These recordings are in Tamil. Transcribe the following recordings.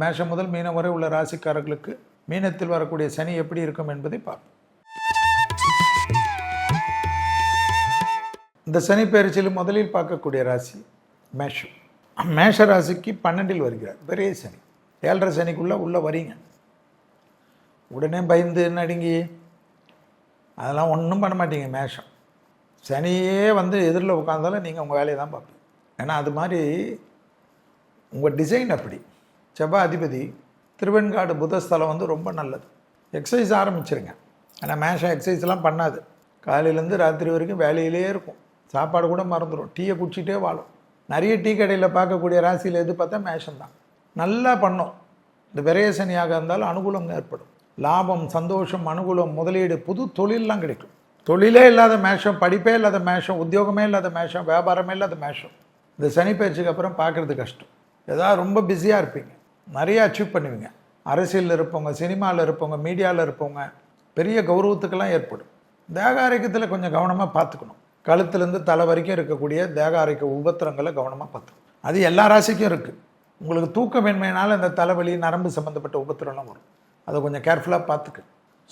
மேஷம் முதல் மீனம் வரை உள்ள ராசிக்காரர்களுக்கு மீனத்தில் வரக்கூடிய சனி எப்படி இருக்கும் என்பதை பார்ப்போம். இந்த சனி பயிற்சியில் முதலில் பார்க்கக்கூடிய ராசி மேஷம். மேஷ ராசிக்கு பன்னெண்டில் வருகிறார். பெரிய சனி. ஏழரை சனிக்குள்ளே உள்ளே வரீங்க. உடனே பயந்து நடுங்கி அதெல்லாம் ஒன்றும் பண்ண மாட்டீங்க மேஷம். சனியே வந்து எதிரில் உட்காந்தாலும் நீங்கள் உங்கள் வேலையை தான் பார்ப்பீங்க. ஏன்னா அது மாதிரி உங்கள் டிசைன் அப்படி. செவ்வாய் அதிபதி திருவெண்காடு புதஸ்தலம் வந்து ரொம்ப நல்லது. எக்ஸசைஸ் ஆரம்பிச்சிருங்க. ஆனால் மேஷம் எக்ஸசைஸ்லாம் பண்ணாது. காலையிலேருந்து ராத்திரி வரைக்கும் வேலையிலே இருக்கும். சாப்பாடு கூட மறந்துடும் டீயை குடிச்சிட்டே வாழும். நிறைய டீ கடையில் பார்க்கக்கூடிய ராசியில் எது பார்த்தா மேஷம் தான். நல்லா பண்ணும். இந்த விரயசனியாக இருந்தாலும் அனுகூலம் ஏற்படும். லாபம் சந்தோஷம் அனுகூலம் முதலீடு புது தொழிலெலாம் கிடைக்கும். தொழிலே இல்லாத மேஷம் படிப்பே இல்லாத மேஷம் உத்தியோகமே இல்லாத மேஷம் வியாபாரமே இல்லாத மேஷம். இந்த சனி பயிற்சிக்கு அப்புறம் பார்க்குறது கஷ்டம். ஏதாவது ரொம்ப பிஸியாக இருப்பீங்க. நிறைய அச்சீவ் பண்ணுவீங்க. அரசியலில் இருப்பவங்க சினிமாவில் இருப்பவங்க மீடியாவில் இருப்பவங்க பெரிய கௌரவத்துக்கெல்லாம் ஏற்படும். தேக ஆரோக்கியத்தில் கொஞ்சம் கவனமாக பார்த்துக்கணும். கழுத்துலேருந்து தலை வரைக்கும் இருக்கக்கூடிய தேக ஆரோக்கிய உபத்திரங்களை கவனமாக பார்த்துக்கணும். அது எல்லா ராசிக்கும் இருக்குது உங்களுக்கு தூக்கமின்மையினால் இந்த தலைவலி நரம்பு சம்மந்தப்பட்ட உபத்திரம்லாம் வரும். அதை கொஞ்சம் கேர்ஃபுல்லாக பார்த்துக்க.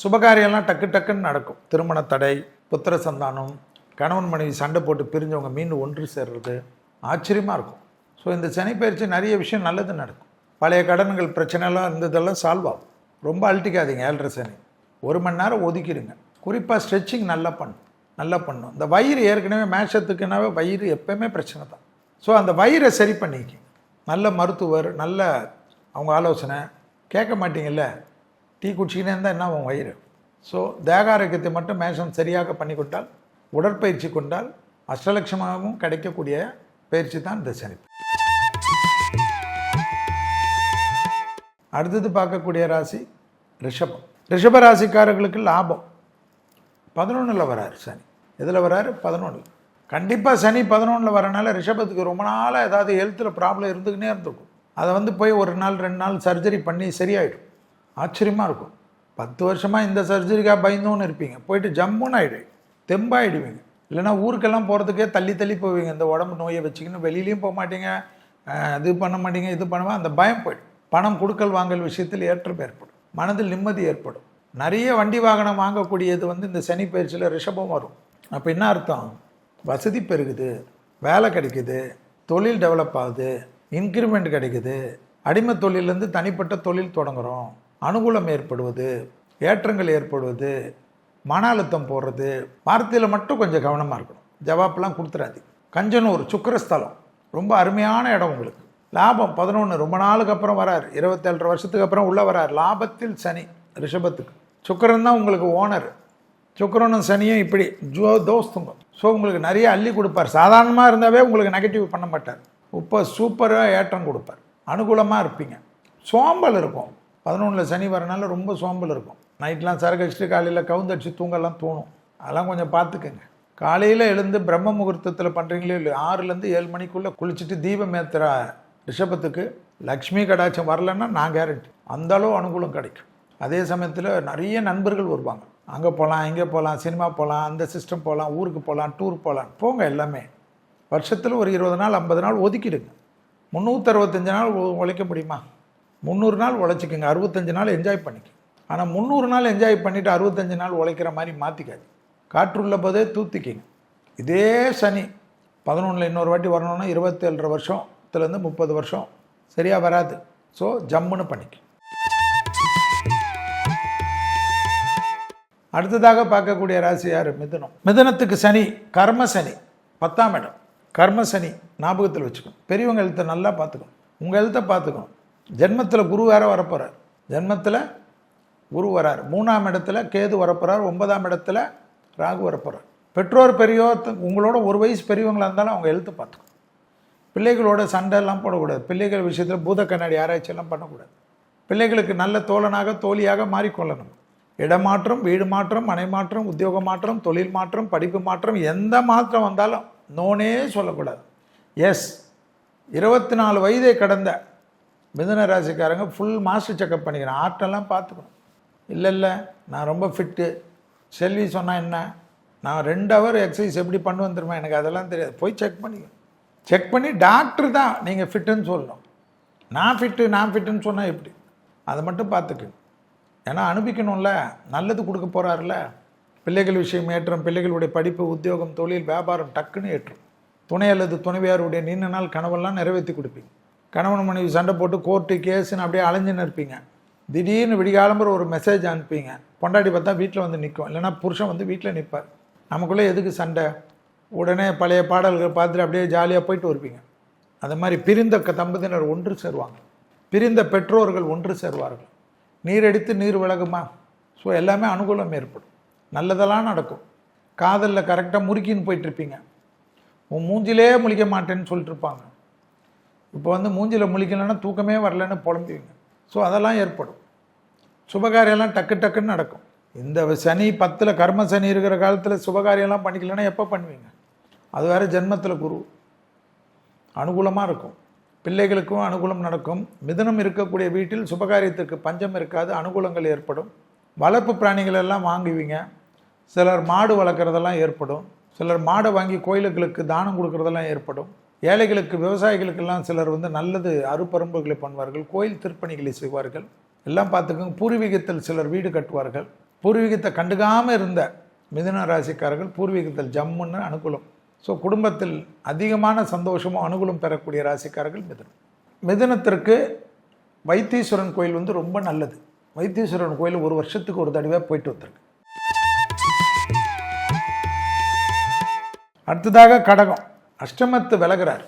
சுபகாரியம்லாம் டக்கு டக்குன்னு நடக்கும். திருமண தடை புத்திர சந்தானம் கணவன் மனைவி சண்டை போட்டு பிரிஞ்சவங்க மீண்டும் ஒன்று சேர்றது ஆச்சரியமாக இருக்கும். ஸோ இந்த சனி பயிற்சி நிறைய விஷயம் நல்லது நடக்கும். பழைய கடன்கள் பிரச்சனைலாம் இருந்ததெல்லாம் சால்வ் ஆகும். ரொம்ப அழட்டிக்காதீங்க ஏழரை சனி. ஒரு மணி நேரம் ஒதுக்கிடுங்க. குறிப்பாக ஸ்ட்ரெச்சிங் நல்லா பண்ணும். நல்லா பண்ணும். இந்த வயிறு ஏற்கனவே மேஷத்துக்குனாவே வயிறு எப்பயுமே பிரச்சனை தான். ஸோ அந்த வயிறை சரி பண்ணிக்க நல்ல மருத்துவர் நல்ல அவங்க ஆலோசனை. கேட்க மாட்டீங்கல்ல? டீ குடிச்சிக்கினே இருந்தால் என்ன உன் வயிறு? ஸோ தேகாரோக்கியத்தை மட்டும் மேஷம் சரியாக பண்ணி கொண்டால் உடற்பயிற்சி கொண்டால் அஷ்டலட்சமாகவும் கிடைக்கக்கூடிய பயிற்சி தான் இந்த சனிப்பு அடுத்தது பார்க்கக்கூடிய ராசி ரிஷபம். ரிஷப ராசிக்காரர்களுக்கு லாபம். பதினொன்றில் வராரு சனி. எதில் வராரு? பதினொன்றில் கண்டிப்பாக சனி பதினொன்றில் வரனால ரிஷபத்துக்கு ரொம்ப நாளாக ஏதாவது ஹெல்த்தில் ப்ராப்ளம் இருந்துக்கினே இருந்திருக்கும். அதை வந்து போய் ஒரு நாள் ரெண்டு நாள் சர்ஜரி பண்ணி சரியாயிடும். ஆச்சரியமாக இருக்கும். பத்து வருஷமாக இந்த சர்ஜரிக்காக பயந்தோன்னு இருப்பீங்க. போயிட்டு ஜம்முன்னு ஆகிடுவீங்க தெம்பாகிடுவீங்க இல்லைனா ஊருக்கெல்லாம் போகிறதுக்கே தள்ளி தள்ளி போவீங்க. இந்த உடம்பு நோயை வச்சுக்கின்னு வெளியிலையும் போக மாட்டீங்க. இது பண்ண மாட்டீங்க இது பண்ணுவேன் அந்த பயம் போயிடும். பணம் கொடுக்கல் வாங்கல் விஷயத்தில் ஏற்றம் ஏற்படும். மனதில் நிம்மதி ஏற்படும். நிறைய வண்டி வாகனம் வாங்கக்கூடியது வந்து இந்த சனி பயிற்சியில் ரிஷபம் வரும். அப்போ என்ன அர்த்தம்? வசதி பெருகுது வேலை கிடைக்குது தொழில் டெவலப் ஆகுது இன்க்ரிமெண்ட் கிடைக்குது. அடிமை தொழிலேருந்து தனிப்பட்ட தொழில் தொடங்குகிறோம் அனுகூலம் ஏற்படுவது ஏற்றங்கள் ஏற்படுவது மன அழுத்தம் போடுறது வார்த்தையில் மட்டும் கொஞ்சம் கவனமாக இருக்கணும். ஜவாப்லாம் கொடுத்துடாது கஞ்சனூர் சுக்கரஸ்தலம். ரொம்ப அருமையான இடம் உங்களுக்கு. லாபம் பதினொன்று ரொம்ப நாளுக்கு அப்புறம் வரார். இருபத்தேழு வருஷத்துக்கு அப்புறம் உள்ளே வரார். லாபத்தில் சனி ரிஷபத்துக்கு. சுக்கரன் தான் உங்களுக்கு ஓனர். சுக்கரனும் சனியும் இப்படி ஜோ தோஸ்துங்க ஸோ உங்களுக்கு நிறைய அள்ளி கொடுப்பார். சாதாரணமாக இருந்தாவே உங்களுக்கு நெகட்டிவ் பண்ண மாட்டார். இப்போ சூப்பராக ஏற்றம் கொடுப்பார். அனுகூலமாக இருப்பீங்க. சோம்பல் இருக்கும். பதினொன்றில் சனி வரனால ரொம்ப சோம்பல் இருக்கும். நைட்லாம் சரக்கு அடிச்சுட்டு காலையில் கவுந்தடிச்சு தூங்கலாம் தோணும். அதெல்லாம் கொஞ்சம் பார்த்துக்கங்க. காலையில் எழுந்து பிரம்ம முகூர்த்தத்தில் பண்ணுறீங்களே இல்லை ஆறுலேருந்து ஏழு மணிக்குள்ளே குளிச்சுட்டு தீபம் ஏற்றுற ரிஷபத்துக்கு லக்ஷ்மி கடாட்சம் வரலன்னா நான் கேரண்டி அந்த அளவு அனுகூலம் கிடைக்கும். அதே சமயத்தில் நிறைய நண்பர்கள் வருவாங்க. அங்கே போகலாம் இங்கே போகலாம் சினிமா போகலாம் அந்த சிஸ்டம் போகலாம் ஊருக்கு போகலாம் டூர் போகலாம் போங்க எல்லாமே. வருஷத்தில் ஒரு இருபது நாள் ஐம்பது நாள் ஒதுக்கிடுங்க. முந்நூற்றறுபத்தஞ்சு நாள் உழைக்க முடியுமா? முந்நூறு நாள் உழைச்சிக்கோங்க. அறுபத்தஞ்சு நாள் என்ஜாய் பண்ணிக்க. ஆனால் முந்நூறு நாள் என்ஜாய் பண்ணிவிட்டு அறுபத்தஞ்சு நாள் உழைக்கிற மாதிரி மாற்றிக்காது காற்றுள்ள போதே தூத்திக்கிங்க. இதே சனி பதினொன்றில் இன்னொரு வாட்டி வரணும்னா இருபத்தேழரை பத்துலேருந்து முப்பது வருஷம் சரியாக வராது. ஸோ ஜம்முன்னு பண்ணிக்க அடுத்ததாக பார்க்கக்கூடிய ராசி யார்? மிதுனம். மிதுனத்துக்கு சனி கர்ம சனி. பத்தாம் இடம். கர்ம சனி ஞாபகத்தில் வச்சுக்கணும். பெரியவங்க எழுத்தை நல்லா பார்த்துக்கணும். உங்கள் எழுத்தை பார்த்துக்கணும். ஜென்மத்தில் குரு வேற வரப்போகிறார் ஜென்மத்தில் குரு வரார். மூணாம் இடத்துல கேது வரப்போகிறார் ஒன்பதாம் இடத்துல ராகு வரப்போகிறார் பெற்றோர் பெரியோர் உங்களோட ஒரு வயசு பெரியவங்களாக இருந்தாலும் அவங்க எழுத்து பார்த்துக்கணும். பிள்ளைகளோட சண்டை எல்லாம் போடக்கூடாது. பிள்ளைகள் விஷயத்தில் பூத கண்ணாடி ஆராய்ச்சியெல்லாம் பண்ணக்கூடாது. பிள்ளைகளுக்கு நல்ல தோழனாக தோழியாக மாறிக்கொள்ளணும். இடமாற்றம் வீடு மாற்றம் மனை மாற்றம் உத்தியோக மாற்றம் தொழில் மாற்றம் படிப்பு மாற்றம் எந்த மாற்றம் வந்தாலும் நோனே சொல்லக்கூடாது. எஸ் இருபத்தி நாலு வயதை கடந்த மிதுன ராசிக்காரங்க ஃபுல் மாஸ்டர் செக்கப் பண்ணிக்கிறேன் ஆர்ட்டெல்லாம் பார்த்துக்கணும். இல்லை இல்லை நான் ரொம்ப ஃபிட்டு செல்வி சொன்னால் என்ன? நான் ரெண்டு ஹவர் எக்ஸசைஸ் எப்படி பண்ணு வந்துருமா எனக்கு அதெல்லாம் தெரியாது. போய் செக் பண்ணிக்கணும். செக் பண்ணி டாக்டர் தான் நீங்கள் ஃபிட்டுன்னு சொல்லணும். நான் ஃபிட்டு நான் ஃபிட்டுன்னு சொன்னால் எப்படி? அதை மட்டும் பார்த்துக்கு. ஏன்னா அனுப்பிக்கணும்ல நல்லது கொடுக்க போகிறாருல பிள்ளைகள் விஷயம் ஏற்றம் பிள்ளைகளுடைய படிப்பு உத்தியோகம் தொழில் வியாபாரம் டக்குன்னு ஏற்றும். துணை அல்லது துணைவியாருடைய நீண்ட நாள் கனவெல்லாம் நிறைவேற்றி கொடுப்பீங்க. கணவன் மனைவி சண்டை போட்டு கோர்ட்டு கேஸுன்னு அப்படியே அலைஞ்சுன்னு இருப்பீங்க. திடீர்னு விடிகாலம்புற ஒரு மெசேஜ் அனுப்பிங்க பொண்டாட்டி பார்த்தா வீட்டில் வந்து நிற்கும் இல்லைன்னா புருஷன் வந்து வீட்டில் நிற்பார் நமக்குள்ளே எதுக்கு சண்டை? உடனே பழைய பாடல்கள் பார்த்துட்டு அப்படியே ஜாலியாக போயிட்டு வருவீங்க. அது மாதிரி பிரிந்த க- தம்பதியினர் ஒன்று சேருவாங்க. பிரிந்த பெற்றோர்கள் ஒன்று சேருவார்கள். நீர் எடுத்து நீர் விலகுமா? ஸோ எல்லாமே அனுகூலம் ஏற்படும். நல்லதெல்லாம் நடக்கும். காதலில் கரெக்டாக முறுக்கின்னு போயிட்டுருப்பீங்க உன் மூஞ்சிலே முழிக்க மாட்டேன்னு சொல்லிட்டு இருப்பாங்க. இப்போ வந்து மூஞ்சில் முழிக்கலைன்னா தூக்கமே வரலன்னு புலம்புவீங்க. ஸோ அதெல்லாம் ஏற்படும். சுபகாரியெல்லாம் டக்கு டக்குன்னு நடக்கும். இந்த சனி பத்தில் கர்ம சனி இருக்கிற காலத்தில் சுபகாரியெல்லாம் பண்ணிக்கலன்னா எப்போ பண்ணுவீங்க? அது வேறு ஜென்மத்தில் குரு. அனுகூலமாக இருக்கும். பிள்ளைகளுக்கும் அனுகூலம் நடக்கும். மிதுனம் இருக்கக்கூடிய வீட்டில் சுபகாரியத்திற்கு பஞ்சம் இருக்காது அனுகூலங்கள் ஏற்படும். வளர்ப்பு பிராணிகள் எல்லாம் வாங்குவீங்க. சிலர் மாடு வளர்க்குறதெல்லாம் ஏற்படும். சிலர் மாடை வாங்கி கோயிலுகளுக்கு தானம் கொடுக்கறதெல்லாம் ஏற்படும். ஏழைகளுக்கு விவசாயிகளுக்கெல்லாம் சிலர் வந்து நல்லது அருப்பரம்புகளை பண்ணுவார்கள். கோயில் திருப்பணிகளை செய்வார்கள். எல்லாம் பார்த்துக்கோங்க. பூர்வீகத்தில் சிலர் வீடு கட்டுவார்கள். பூர்வீகத்தை கண்டுக்காமல் இருந்த மிதுன ராசிக்காரர்கள் பூர்வீகத்தில் ஜம்முன்னு அனுகூலம். ஸோ குடும்பத்தில் அதிகமான சந்தோஷமும் அனுகூலம் பெறக்கூடிய ராசிக்காரர்கள் மிதுனம். மிதுனத்திற்கு வைத்தீஸ்வரன் கோயில் வந்து ரொம்ப நல்லது. வைத்தீஸ்வரன் கோயில் ஒரு வருஷத்துக்கு ஒரு தடவை போயிட்டு வந்திருக்கு. அடுத்ததாக கடகம். அஷ்டமத்து விலகிறார்.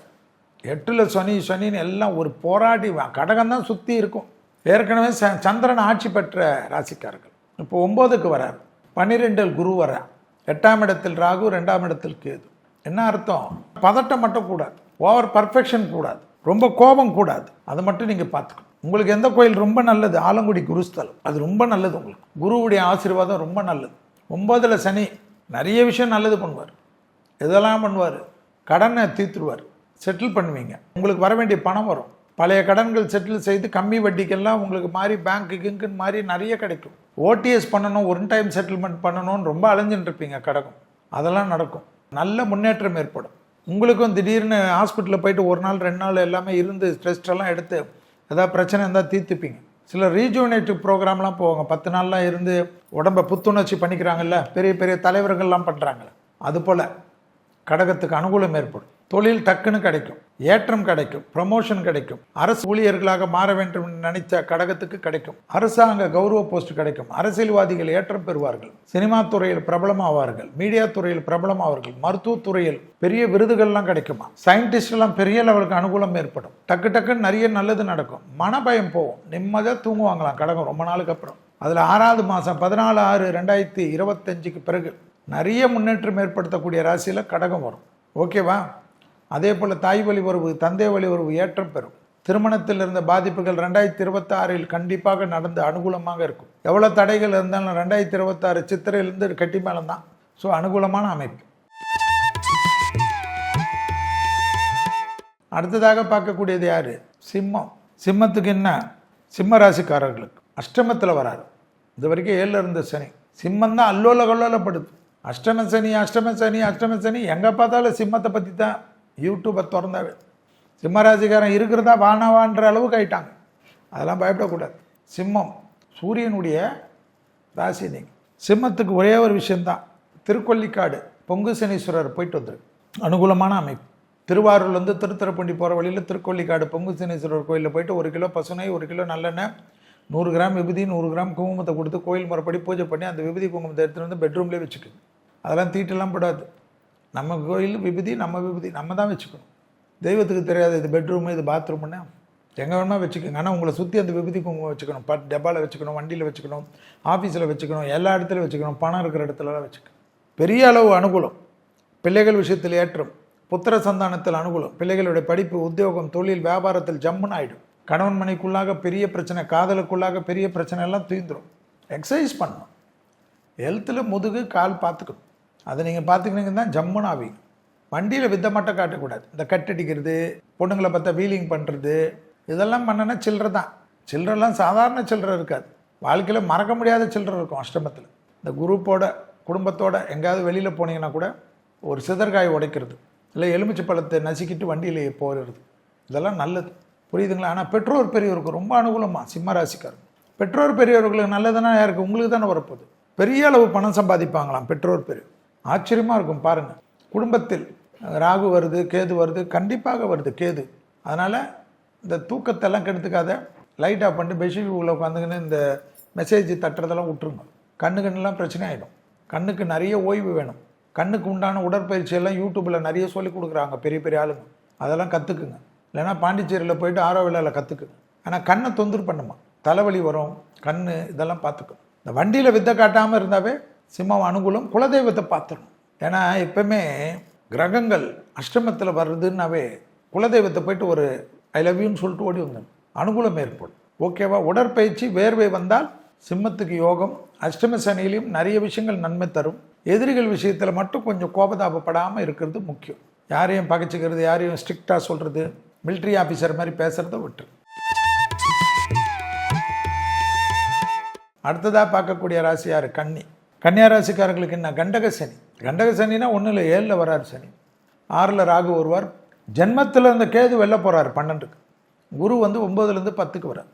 எட்டில் சனி சனின்னு எல்லாம் ஒரு போராடி கடகம்தான் கடகம் தான் சுற்றி இருக்கும். ஏற்கனவே ச சந்திரன் ஆட்சி பெற்ற ராசிக்காரர்கள். இப்போ ஒம்போதுக்கு வரார். பன்னிரெண்டில் குரு வரார் எட்டாம் இடத்தில் ராகு ரெண்டாம் இடத்தில் கேது. என்ன அர்த்தம்? பதட்டம் மட்டும் கூடாது. ஓவர் பர்ஃபெக்ஷன் கூடாது. ரொம்ப கோபம் கூடாது. அதை மட்டும் நீங்கள் பார்த்துக்கணும். உங்களுக்கு எந்த கோயில் ரொம்ப நல்லது? ஆலங்குடி குருஸ்தலம். அது ரொம்ப நல்லது உங்களுக்கு. குருவுடைய ஆசீர்வாதம் ரொம்ப நல்லது. ஒம்போதில் சனி நிறைய விஷயம் நல்லது பண்ணுவார். இதெல்லாம் பண்ணுவார்? கடனை தீர்த்துருவார். செட்டில் பண்ணுவீங்க. உங்களுக்கு வர வேண்டிய பணம் வரும். பழைய கடன்கள் செட்டில் செய்து கம்மி வட்டிக்கெல்லாம் உங்களுக்கு மாறி பேங்க்குக்குன்னு மாறி நிறைய கிடைக்கும். ஓடிஎஸ் பண்ணணும் ஒன் டைம் செட்டில்மெண்ட் பண்ணணும்னு ரொம்ப அலைஞ்சுட்டு இருப்பீங்க கடக்கும் அதெல்லாம் நடக்கும். நல்ல முன்னேற்றம் ஏற்படும். உங்களுக்கும் திடீர்னு ஹாஸ்பிட்டலில் போயிட்டு ஒரு நாள் ரெண்டு நாள் எல்லாமே இருந்து ஸ்ட்ரெஸ்டெல்லாம் எடுத்து ஏதாவது பிரச்சனை இருந்தால் தீர்த்துப்பீங்க. சில ரீஜுவனேட்டிவ் ப்ரோக்ராம்லாம் போவாங்க. பத்து நாள்லாம் இருந்து உடம்பை புத்துணர்ச்சி பண்ணிக்கிறாங்கல்ல பெரிய பெரிய தலைவர்கள்லாம் பண்ணுறாங்கல்ல அதுபோல் கடகத்துக்கு அனுகூலம் ஏற்படும். தொழில் டக்குன்னு கிடைக்கும். ஏற்றம் கிடைக்கும். ப்ரமோஷன் கிடைக்கும். அரசு ஊழியர்களாக மாற வேண்டும் என்று நினைத்த கடகத்துக்கு கிடைக்கும். அரசாங்க கௌரவ போஸ்ட் கிடைக்கும். அரசியல்வாதிகள் ஏற்றம் பெறுவார்கள். சினிமா துறையில் பிரபலமாவார்கள். மீடியா துறையில் பிரபலமாவார்கள். மருத்துவத்துறையில் பெரிய விருதுகள்லாம் கிடைக்குமா? சயின்டிஸ்ட் எல்லாம் பெரிய லெவலுக்கு அனுகூலம் ஏற்படும். டக்கு டக்குன்னு நிறைய நல்லது நடக்கும். மனபயம் போகும். நிம்மதியாக தூங்குவாங்களாம் கடகம் ரொம்ப நாளுக்கு அப்புறம். அதில் ஆறாவது மாதம் பதினாலு ஆறு ரெண்டாயிரத்தி இருபத்தஞ்சுக்கு பிறகு நிறைய முன்னேற்றம் ஏற்படுத்தக்கூடிய ராசியில் கடகம் வரும். ஓகேவா? அதே போல் தாய் வழி உறவு தந்தை வழி உறவு ஏற்றம் பெறும். திருமணத்தில் இருந்த பாதிப்புகள் ரெண்டாயிரத்தி இருபத்தாறில் கண்டிப்பாக நடந்து அனுகூலமாக இருக்கும். எவ்வளோ தடைகள் இருந்தாலும் ரெண்டாயிரத்தி இருபத்தாறு சித்திரையிலேருந்து கட்டி மேலம் தான் ஸோ அனுகூலமான அமைப்பு. அடுத்ததாக பார்க்கக்கூடியது யார்? சிம்மம். சிம்மத்துக்கு என்ன? சிம்ம ராசிக்காரர்களுக்கு அஷ்டமத்தில் வராரு. இது வரைக்கும் ஏழில் இருந்த சனி. சிம்மம் தான் அல்லோல கல்லோலப்படுது. அஷ்டம சனி அஷ்டம சனி அஷ்டம சனி. எங்கே பார்த்தாலும் சிம்மத்தை பற்றி தான் யூடியூப்பை திறந்தாவே. சிம்மராசிக்காரன் இருக்கிறதா வானவான்ற அளவுக்கு ஆயிட்டாங்க. அதெல்லாம் பயப்படக்கூடாது. சிம்மம் சூரியனுடைய ராசி நீங்கள் சிம்மத்துக்கு ஒரே ஒரு விஷயந்தான் திருக்கொல்லிக்காடு பொங்கு சனீஸ்வரர் போயிட்டு வந்துரு. அனுகூலமான அமைப்பு. திருவாரூர்லேருந்து திருத்துறைப்பூண்டி போகிற வழியில் திருக்கொல்லிக்காடு பொங்கு சனீஸ்வரர் கோயிலில் போயிட்டு ஒரு கிலோ பசுனை ஒரு கிலோ நல்லெண்ணெய் நூறு கிராம் விபூதி நூறு கிராம் குங்குமத்தை கொடுத்து கோயில் முறைப்படி பூஜை பண்ணி அந்த விபதி குங்குமத்தை எடுத்துகிட்டு வந்து பெட்ரூம்லேயே வச்சுக்கோங்க அதெல்லாம் தீட்டெல்லாம் போடாது. நம்ம கோயில் விபதி நம்ம விபூதி நம்ம தான் வச்சுக்கணும். தெய்வத்துக்கு தெரியாது இது பெட்ரூமு இது பாத்ரூம்னு எங்கே வேணுமா வச்சுக்கோங்க. ஆனால் உங்களை சுற்றி அந்த விபூதி குங்குமம் வச்சுக்கணும். பட் டப்பாவில் வச்சுக்கணும் வண்டியில் வச்சுக்கணும் ஆஃபீஸில் வச்சுக்கணும் எல்லா இடத்துலையும் வச்சுக்கணும் பணம் இருக்கிற இடத்துலலாம் வச்சுக்கணும். பெரிய அளவு அனுகூலம். பிள்ளைகள் விஷயத்தில் ஏற்றம். புத்திர சந்தானத்தில் அனுகூலம். பிள்ளைகளுடைய படிப்பு உத்தியோகம் தொழில் வியாபாரத்தில் ஜம்முன்னு ஆகிடும் கணவன் மனைக்குள்ளாக பெரிய பிரச்சனை காதலுக்குள்ளாக பெரிய பிரச்சனை எல்லாம் தீந்துடும் எக்ஸசைஸ் பண்ணணும். ஹெல்த்தில் முதுகு கால் பார்த்துக்கணும். அதை நீங்கள் பார்த்துக்கினீங்கன்னா தான் ஜம்முன்னு ஆவீங்க வண்டியில் வித்த மட்டும் காட்டக்கூடாது. இந்த கட்டடிக்கிறது பொண்ணுங்களை பார்த்தா வீலிங் பண்ணுறது இதெல்லாம் பண்ணனா சில்லறை தான். சில்லறெல்லாம் சாதாரண சில்லறை இருக்காது. வாழ்க்கையில் மறக்க முடியாத சில்லறை இருக்கும் அஷ்டமத்தில் இந்த குரூப்போட குடும்பத்தோட எங்கேயாவது வெளியில் போனீங்கன்னா கூட ஒரு சிதற்காய் உடைக்கிறது. இல்லை எலுமிச்சை பழத்தை நசுக்கிட்டு வண்டியில் போகிறது இதெல்லாம் நல்லது. புரியுதுங்களா? ஆனால் பெற்றோர் பெரியவருக்கு ரொம்ப அனுகூலமாக சிம்ம ராசிக்காரங்க பெற்றோர் பெரியவர்களுக்கு நல்லதுன்னா யாருக்கு? உங்களுக்கு தானே வரப்போகுது. பெரிய அளவு பணம் சம்பாதிப்பாங்களாம் பெற்றோர் பெரியவர் ஆச்சரியமாக இருக்கும் பாருங்கள் குடும்பத்தில் ராகு வருது கேது வருது கண்டிப்பாக வருது கேது. அதனால் இந்த தூக்கத்தெல்லாம் கெடுத்துக்காத லைட் ஆஃப் பண்ணிட்டு பெட்ஷீட் உள்ள உட்காந்துக்கின்னு இந்த மெசேஜ் தட்டுறதெல்லாம் விட்டுருங்க. கண்ணு கண்ணுலாம் பிரச்சனை ஆகிடும் கண்ணுக்கு நிறைய ஓய்வு வேணும். கண்ணுக்கு உண்டான உடற்பயிற்சி எல்லாம் யூடியூப்பில் நிறைய சொல்லி கொடுக்குறாங்க பெரிய பெரிய ஆளுங்க. அதெல்லாம் கற்றுக்குங்க இல்லைன்னா பாண்டிச்சேரியில் போயிட்டு ஆரோவில்லாவில் கற்றுக்குங்க ஆனால் கண்ணை தொந்தர் பண்ணுமா? தலைவலி வரும் கண் இதெல்லாம் பார்த்துக்கணும் இந்த வண்டியில் வித்த காட்டாமல் இருந்தாவே சிம்மம் அனுகூலம் குலதெய்வத்தை பார்த்துடணும். ஏன்னா எப்பவுமே கிரகங்கள் அஷ்டமத்தில் வர்றதுன்னாவே குலதெய்வத்தை போயிட்டு ஒரு ஐ லவ் யூன்னு சொல்லிட்டு ஓடி வந்துடும் அனுகூலம் ஏற்படும். ஓகேவா? உடற்பயிற்சி வேர்வை வந்தால் சிம்மத்துக்கு யோகம் அஷ்டம சனியிலையும் நிறைய விஷயங்கள் நன்மை தரும். எதிரிகள் விஷயத்தில் மட்டும் கொஞ்சம் கோபதாபப்படாமல் இருக்கிறது முக்கியம். யாரையும் பகைச்சிக்கிறது யாரையும் ஸ்ட்ரிக்டாக சொல்கிறது மிலிட்ரி ஆஃபீஸர் மாதிரி பேசுகிறத விட்டு அடுத்ததாக பார்க்கக்கூடிய ராசியார் கன்னி. கன்னியாராசிக்காரர்களுக்கு என்ன? கண்டக சனி. கண்டக சனினா ஒன்றில் இல்லை ஏழில் வரார் சனி. ஆறில் ராகு வருவார். ஜென்மத்தில் இருந்த கேது வெளில போகிறார் பன்னெண்டுக்கு. குரு வந்து ஒம்போதுலேருந்து பத்துக்கு வரார்.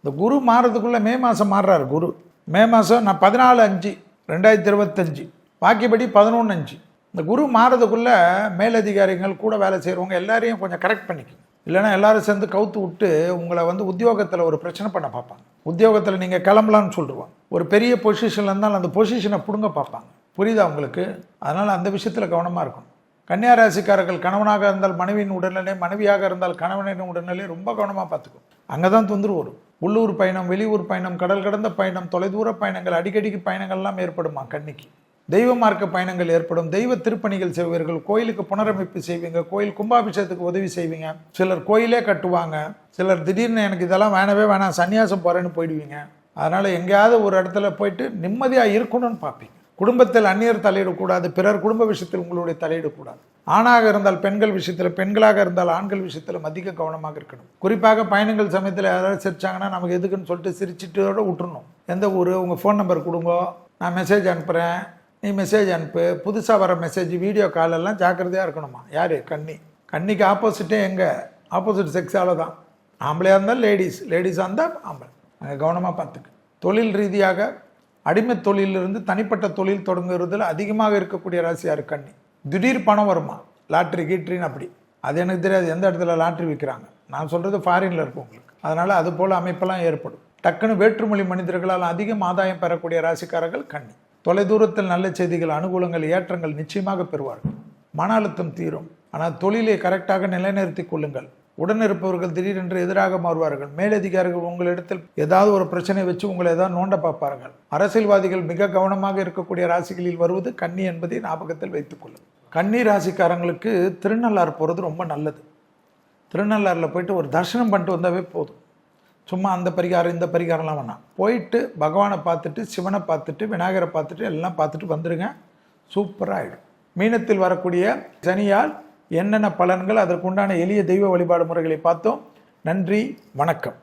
இந்த குரு மாறுறதுக்குள்ளே மே மாதம் மாறுறார் குரு. மே மாதம் நான் பதினாலு அஞ்சு ரெண்டாயிரத்தி இருபத்தஞ்சு. பாக்கிப்படி பதினொன்று அஞ்சு. இந்த குரு மாறதுக்குள்ளே மேலதிகாரிகள் கூட வேலை செய்கிறவங்க எல்லாரையும் கொஞ்சம் கரெக்ட் பண்ணிக்கங்க. இல்லைன்னா எல்லாரும் சேர்ந்து கவுத்து விட்டு உங்களை வந்து உத்தியோகத்தில் ஒரு பிரச்சனை பண்ண பார்ப்பாங்க. உத்தியோகத்தில் நீங்கள் கிளம்பலான்னு சொல்லிடுவாங்க ஒரு பெரிய பொசிஷனில் இருந்தாலும் அந்த பொசிஷனை பிடுங்க பார்ப்பாங்க. புரியுதா உங்களுக்கு? அதனால் அந்த விஷயத்தில் கவனமாக இருக்கும் கன்னியா ராசிக்காரர்கள் கணவனாக இருந்தால் மனைவியின் உடல்நிலை மனைவியாக இருந்தால் கணவனின் உடல்நிலை ரொம்ப கவனமாக பார்த்துக்கும் அங்கே தான் தொந்தரவு வரும். உள்ளூர் பயணம் வெளியூர் பயணம் கடல் கடந்த பயணம் தொலைதூர பயணங்கள் அடிக்கடிக்கு பயணங்கள்லாம் ஏற்படுமா கன்னிக்கு தெய்வ மார்க்க பயணங்கள் ஏற்படும். தெய்வ திருப்பணிகள் செய்வீர்கள். கோயிலுக்கு புனரமைப்பு செய்வீங்க. கோயில் கும்பாபிஷேகத்துக்கு உதவி செய்வீங்க. சிலர் கோயிலே கட்டுவாங்க. சிலர் திடீர்னு எனக்கு இதெல்லாம் வேணவே வேணாம் சன்னியாசம் போகிறேன்னு போயிடுவீங்க. அதனால் எங்கேயாவது ஒரு இடத்துல போயிட்டு நிம்மதியாக இருக்கணும்னு பார்ப்பீங்க. குடும்பத்தில் அந்நியர் தலையிடக்கூடாது பிறர் குடும்ப விஷயத்தில் உங்களுடைய தலையிடக்கூடாது. ஆணாக இருந்தால் பெண்கள் விஷயத்தில் பெண்களாக இருந்தால் ஆண்கள் விஷயத்தில் அதிக கவனமாக இருக்கணும். குறிப்பாக பயணங்கள் சமயத்தில் யாராவது சிரிச்சாங்கன்னா நமக்கு எதுக்குன்னு சொல்லிட்டு சிரிச்சிட்டோட விட்டுறணும். எந்த ஊர் உங்கள் ஃபோன் நம்பர் கொடுங்க. நான் மெசேஜ் அனுப்புகிறேன் நீ மெசேஜ் அனுப்பு. புதுசாக வர மெசேஜ் வீடியோ கால் எல்லாம் ஜாக்கிரதையாக இருக்கணுமா? யார்? கண்ணி கன்னிக்கு ஆப்போசிட்டே எங்கே? ஆப்போசிட் செக்ஸால் தான். ஆம்பளையாக இருந்தால் லேடிஸ் லேடிஸாக இருந்தால் ஆம்பளை. அதை கவனமாக பார்த்துக்கு. தொழில் ரீதியாக அடிமை தொழிலிருந்து தனிப்பட்ட தொழில் தொடங்குறதுல அதிகமாக இருக்கக்கூடிய ராசியார் கண்ணி திடீர் பணம் வருமா? லாட்ரி கீட்ரின்னு அப்படி. அது எனக்கு தெரியாது. எந்த இடத்துல லாட்ரி விற்கிறாங்க நான் சொல்கிறது ஃபாரினில் இருக்கவங்களுக்கு. அதனால் அது போல் அமைப்பெல்லாம் ஏற்படும். டக்குன்னு வேற்றுமொழி மனிதர்களால் அதிகம் ஆதாயம் பெறக்கூடிய ராசிக்காரர்கள் கண்ணி தொலைதூரத்தில் நல்ல செய்திகள் அனுகூலங்கள் ஏற்றங்கள் நிச்சயமாக பெறுவார்கள். மன அழுத்தம் தீரும். ஆனால் தொழிலை கரெக்டாக நிலைநிறுத்தி கொள்ளுங்கள். உடனிருப்பவர்கள் திடீரென்று எதிராக மாறுவார்கள். மேலதிகாரிகள் உங்களிடத்தில் ஏதாவது ஒரு பிரச்சனை வச்சு உங்களை ஏதாவது நோண்ட பார்ப்பார்கள். அரசியல்வாதிகள் மிக கவனமாக இருக்கக்கூடிய ராசிகளில் வருவது கன்னி என்பதை ஞாபகத்தில் வைத்துக்கொள்ளும் கன்னி ராசிக்காரங்களுக்கு திருநள்ளாறு போகிறது ரொம்ப நல்லது. திருநள்ளாறில் போயிட்டு ஒரு தரிசனம் பண்ணிட்டு வந்தாவே போதும். சும்மா அந்த பரிகாரம் இந்த பரிகாரம்லாம் வேணாம். போயிட்டு பகவானை பார்த்துட்டு சிவனை பார்த்துட்டு விநாயகரை பார்த்துட்டு எல்லாம் பார்த்துட்டு வந்துடுங்க சூப்பராக ஆகிடும் மீனத்தில் வரக்கூடிய சனியால் என்னென்ன பலன்கள் அதற்குண்டான எளிய தெய்வ வழிபாடு முறைகளை பார்த்தோம். நன்றி வணக்கம்.